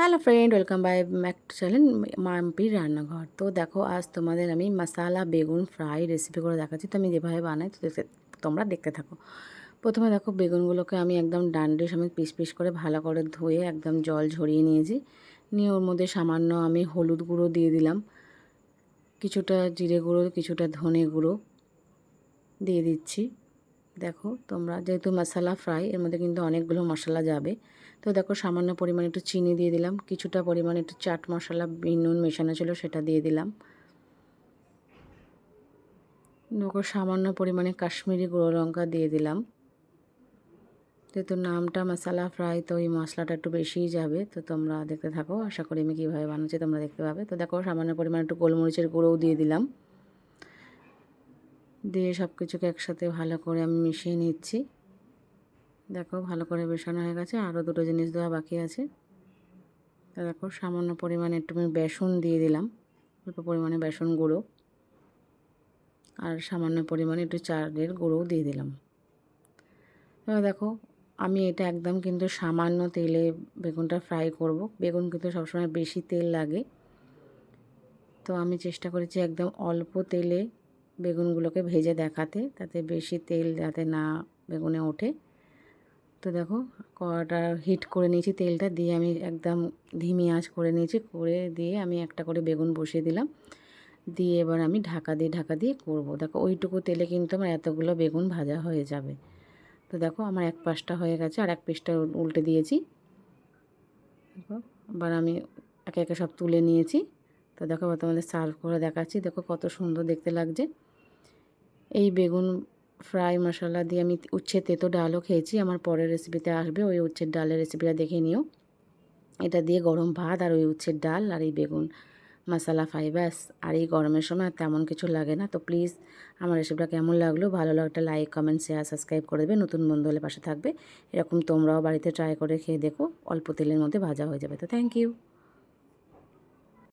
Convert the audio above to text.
Hello friend welcome bye back to channel মাম্পির রান্নাঘর তো দেখো, আজ তোমাদের আমি মশালা বেগুন ফ্রাই রেসিপি করে দেখাচ্ছি। তো আমি যেভাবে বানাই তো তোমরা দেখতে থাকো। প্রথমে দেখো, বেগুনগুলোকে আমি একদম ডান্ডে সমেত পিস পিস করে ভালো করে ধুয়ে একদম জল ঝরিয়ে নিয়েছি। নিয়ে ওর মধ্যে সামান্য আমি হলুদ গুঁড়ো দিয়ে দিলাম। কিছুটা জিরে গুঁড়ো, কিছুটা ধনে গুঁড়ো দিয়ে দিচ্ছি। দেখো, তোমরা যেহেতু মশলা ফ্রাই এর মধ্যে কিন্তু অনেকগুলো মশলা যাবে। তো দেখো, সামান্য পরিমাণে একটু চিনি দিয়ে দিলাম। কিছুটা পরিমাণে একটু চাট মশলা নুন মেশানো ছিল, সেটা দিয়ে দিলাম। দেখো, সামান্য পরিমাণে কাশ্মীরি গুঁড়ো লঙ্কা দিয়ে দিলাম। যেহেতু নামটা মশলা ফ্রাই তো এই মশলাটা একটু বেশিই যাবে। তো তোমরা দেখতে থাকো, আশা করি আমি কীভাবে বানাচ্ছি, তোমরা দেখতে পাবে। তো দেখো, সামান্য পরিমাণে একটু গোলমরিচের গুঁড়োও দিয়ে দিলাম। দিয়ে সব কিছুকে একসাথে ভালো করে আমি মিশিয়ে নিচ্ছি। দেখো, ভালো করে মেশানো হয়ে গেছে। আরও দুটো জিনিস দেওয়া বাকি আছে। তা দেখো, সামান্য পরিমাণে একটু আমি বেসন দিয়ে দিলাম। অল্প পরিমাণে বেসন গুঁড়ো। আর সামান্য পরিমাণে একটু চালের গুঁড়োও দিয়ে দিলাম। এবার দেখো, আমি এটা একদম কিন্তু সামান্য তেলে বেগুনটা ফ্রাই করব। বেগুন কিন্তু সবসময় বেশি তেল লাগে। তো আমি চেষ্টা করেছি একদম অল্প তেলে বেগুনগুলোকে ভেজে দেখাতে, তাতে বেশি তেল যাতে না বেগুনে ওঠে। তো দেখো, কড়াটা হিট করে নিয়েছি তেলটা, দিয়ে আমি একদম ধিমি আঁচ করে নিয়েছি, করে দিয়ে আমি একটা করে বেগুন বসিয়ে দিলাম। দিয়ে এবার আমি ঢাকা দিয়ে ঢাকা দিয়ে করব। দেখো, ওইটুকু তেলে কিন্তু আমার এতগুলো বেগুন ভাজা হয়ে যাবে। তো দেখো, আমার এক পাশটা হয়ে গেছে, আর এক পিসটা উল্টে দিয়েছি। দেখো, আবার আমি একে একে সব তুলে নিয়েছি। তো দেখো তোমাদের সার্ভ করে দেখাচ্ছি। দেখো, কত সুন্দর দেখতে লাগছে। এই বেগুন ফ্রাই মশলা দিয়ে আমি উচ্ছে তেতো ডালও খেয়েছি। আমার পরের রেসিপিতে আসবে, ওই উচ্ছের ডালের রেসিপিটা দেখে নিও। এটা দিয়ে গরম ভাত আর ওই উচ্ছের ডাল আর এই বেগুন মশলা ফ্রাই ব্যাস। আর এই গরমের সময় তেমন কিছু লাগে না। তো প্লিজ আমার রেসিপিটা কেমন লাগল, ভালো লাগলে লাইক কমেন্ট শেয়ার সাবস্ক্রাইব করে দেবে। নতুন বন্ধু হলে পাশে থাকবে। এরকম তোমরাও বাড়িতে ট্রাই করে খেয়ে দেখো, অল্প তেলের মধ্যে ভাজা হয়ে যাবে। তো থ্যাংক ইউ